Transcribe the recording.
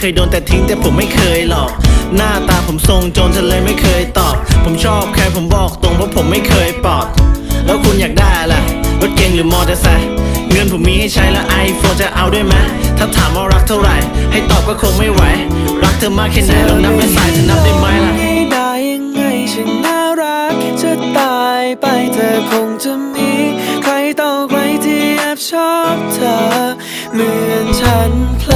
เคยโดนแต่ทิ้งแต่ผมไม่เคยหลอกหน้าตาผมทรงโจรเธอเลยไม่เคยตอบ ผมชอบใครผมบอกตรงเพราะผมไม่เคยปอดแล้วคุณอยากได้ล่ะรถเก๋งหรือมอเตอร์ไซค์เงินผมมีให้ใช้แล้วไอโฟนจะเอาด้วยไหมถ้าถามว่ารักเท่าไหร่ ให้ตอบก็คงไม่ไหว รักเธอมากแค่ไหนลองนับเป็นสายเธอนับได้ไหมล่ะให้ได้ยังไงฉันน่ารักจะตายไปเธอคงจะมี ใครต่อใครที่แอบชอบเธอเหมือนฉันเพล